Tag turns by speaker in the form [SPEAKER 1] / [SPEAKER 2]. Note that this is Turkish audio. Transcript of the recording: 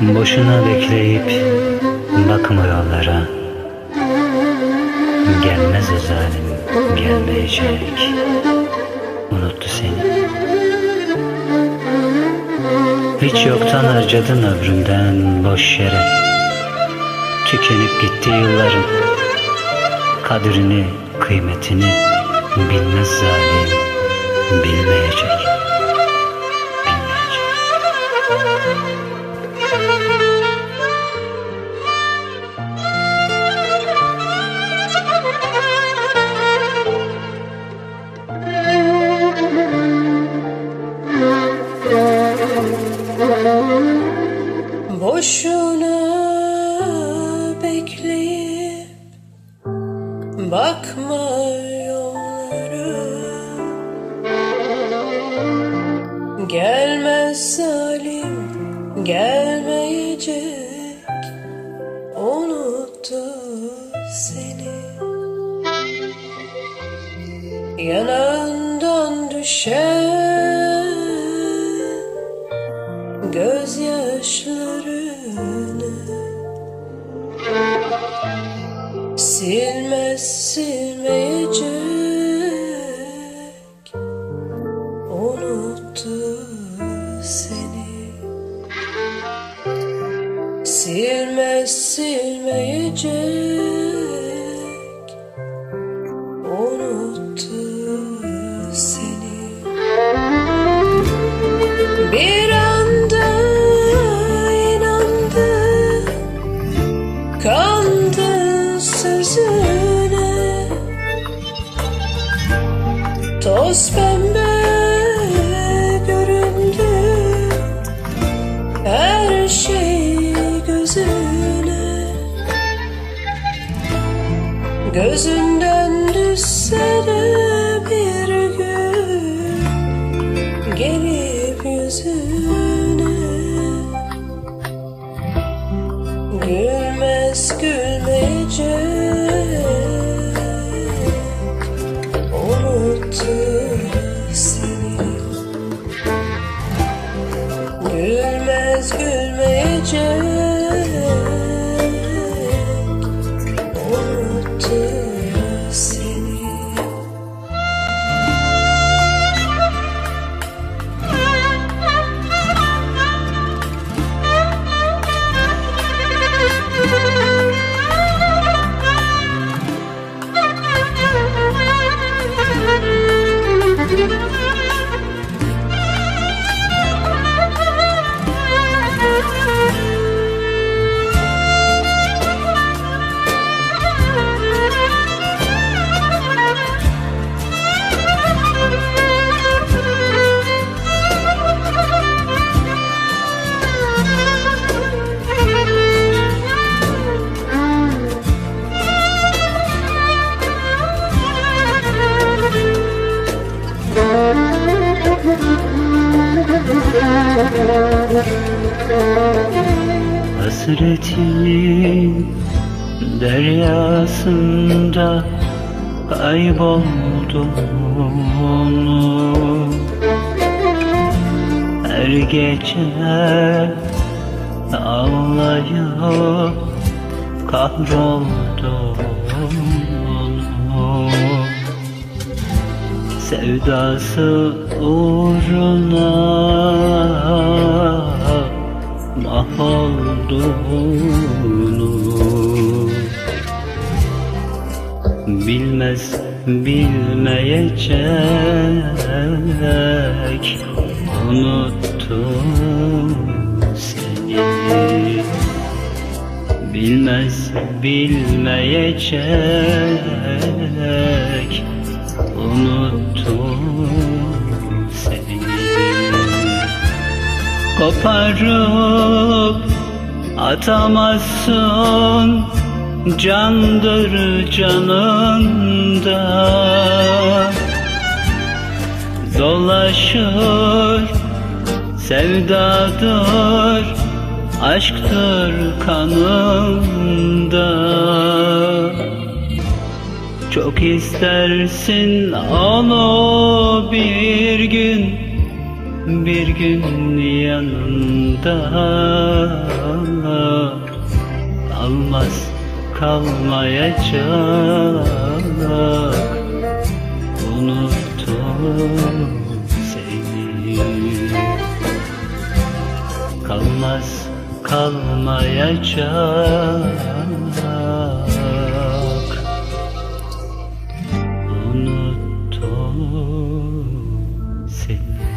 [SPEAKER 1] Boşuna bekleyip bakma yollara Gelmez zalim gelmeyecek. Unuttu seni. Hiç yoktan harcadın ömründen boş yere. Tükenip gitti yılların. Kadrini, kıymetini bilmez zalim Bilmeyecek. Bilmeyecek
[SPEAKER 2] Boşuna bekleyip bakma yollara Gelmez zalim gelmeyecek. Unuttu seni. Yanağından düşen silmez silmeyecek. Unuttu seni. Silmez silmeyecek. Unuttu seni. Bir sözüne. Toz pembe göründü Her şey gözüne. Gözünden düşse de
[SPEAKER 1] Hasretin deryasında kayboldum Her gece ağlayıp kahroldum Sevdası uğruna mahvolduğunu Bilmez bilmeyecek Unuttum seni. Bilmez bilmeyecek Unuttum Koparıp atamazsın Candır canında. Dolaşır sevdadır Aşktır kanımda Çok istersin onu bir gün bir gün yanında Almaz kalmayacak Unuttum seni. Kalmaz kalmayacak Unuttum seni.